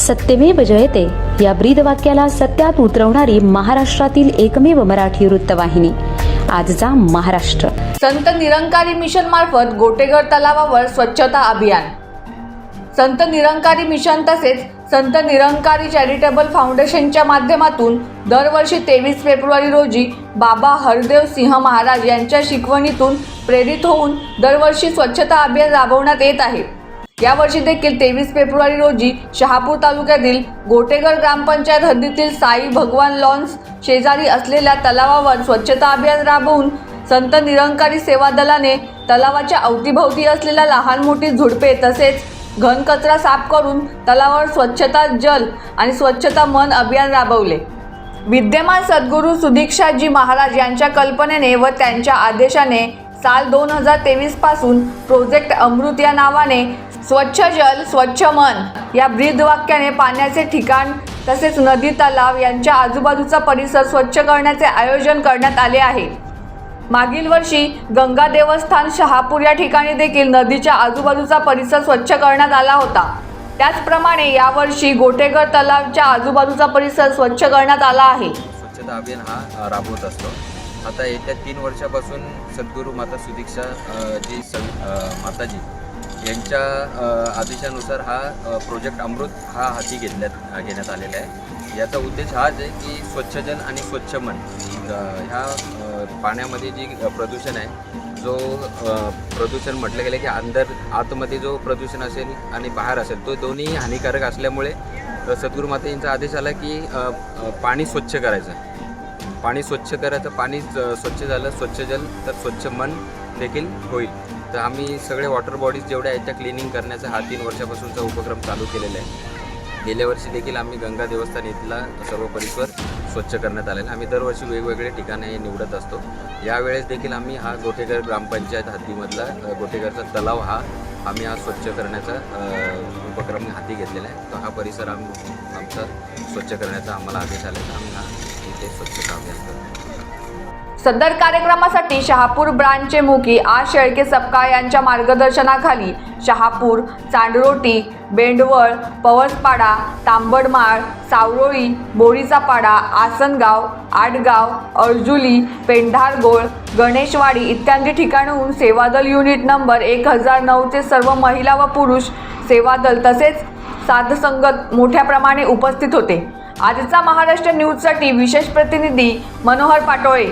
सत्यमेव जयते. या ब्रीद वाक्याला सत्यात उतरवणारी महाराष्ट्रातील एकमेव मराठी वृत्तवाहिनी. आजचा महाराष्ट्र. संत निरंकारी मिशन मार्फत गोटेघर तलावावर स्वच्छता अभियान. संत निरंकारी मिशन तसेच संत निरंकारी चॅरिटेबल फाउंडेशनच्या माध्यमातून दरवर्षी तेवीस फेब्रुवारी रोजी बाबा हरदेव सिंह महाराज यांच्या शिकवणीतून प्रेरित होऊन दरवर्षी स्वच्छता अभियान राबवण्यात येत आहे. यावर्षी देखील तेवीस फेब्रुवारी रोजी शहापूर तालुक्यातील गोटेघर ग्रामपंचायत हद्दीतील साई भगवान लॉन्स शेजारी असलेल्या तलावावर स्वच्छता अभियान राबवून संत निरंकारी सेवा दलाने तलावाच्या अवतीभोवती असलेल्या लहान मोठी झुडपे तसेच घनकचरा साफ करून तलावावर स्वच्छता जल आणि स्वच्छता मन अभियान राबवले. विद्यमान सद्गुरू सुदीक्षाजी महाराज यांच्या कल्पनेने व त्यांच्या आदेशाने साल दोन हजार तेवीसपासून प्रोजेक्ट अमृत या नावाने स्वच्छ जल स्वच्छ मन या ब्रीदवाक्याने पाण्याचे ठिकाण तसेच नदी तलाव यांच्या आजूबाजूचा परिसर स्वच्छ करण्याचे आयोजन करण्यात आले आहे. मागील वर्षी गंगा देवस्थान शहापूर या ठिकाणी देखील नदीच्या आजूबाजूचा परिसर स्वच्छ करण्यात आला होता. त्याचप्रमाणे यावर्षी गोटेघर तलावच्या आजूबाजूचा परिसर स्वच्छ करण्यात आला आहे. स्वच्छता अभियान हा राबवत असतो. आता येत्या तीन वर्षापासून सद्गुरू माता सुदीक्षा जी माताजी यांच्या आदेशानुसार हा प्रोजेक्ट अमृत हा हाती घेतल्यात घेण्यात आलेला आहे. याचा उद्देश हाच आहे की स्वच्छ जल आणि स्वच्छ मन ह्या पाण्यामध्ये जी प्रदूषण आहे जो प्रदूषण म्हटलं गेलं की अंदर आतमध्ये जो प्रदूषण असेल आणि बाहेर असेल तो दोन्ही हानिकारक असल्यामुळे अ, सद्गुरू माता यांचा आदेश आला की पाणी स्वच्छ करायचं. पाणी स्वच्छ करायचं पाणी स्वच्छ झालं स्वच्छ जल तर स्वच्छ मन देखील होईल. तर आम्ही सगळे वॉटर बॉडीज जेवढ्या आहेत त्या क्लिनिंग करण्याचा हा तीन वर्षापासूनचा उपक्रम चालू केलेला आहे. गेल्या वर्षी देखील आम्ही गंगा देवस्थान इथला सर्व परिसर स्वच्छ करण्यात आलेला आहे. आम्ही दरवर्षी वेगवेगळे ठिकाणे निवडत असतो. यावेळेस देखील आम्ही हा गोटेघर ग्रामपंचायत हद्दीमधला अ, गोटेघरचा तलाव हा आम्ही हा स्वच्छ करण्याचा उपक्रम हाती घेतलेला आहे. तर हा परिसर आम्ही आमचा स्वच्छ करण्याचा आम्हाला आदेश आला तर आम्ही हा इथे स्वच्छ काम करतो. सदर कार्यक्रमासाठी शहापूर ब्रांचचे मुखी आ. शेळके सपका यांच्या मार्गदर्शनाखाली शहापूर चांडरोटी बेंडवळ पवसपाडा तांबडमाळ सावरोळी बोरीचा पाडा आसनगाव आडगाव अर्जुली पेंढारगोळ गणेशवाडी इत्यादी ठिकाणहून सेवादल युनिट नंबर एक हजार नऊचे सर्व महिला व पुरुष सेवादल तसेच साधसंगत मोठ्या प्रमाणे उपस्थित होते. आजचा महाराष्ट्र न्यूजसाठी विशेष प्रतिनिधी मनोहर पाटोळे.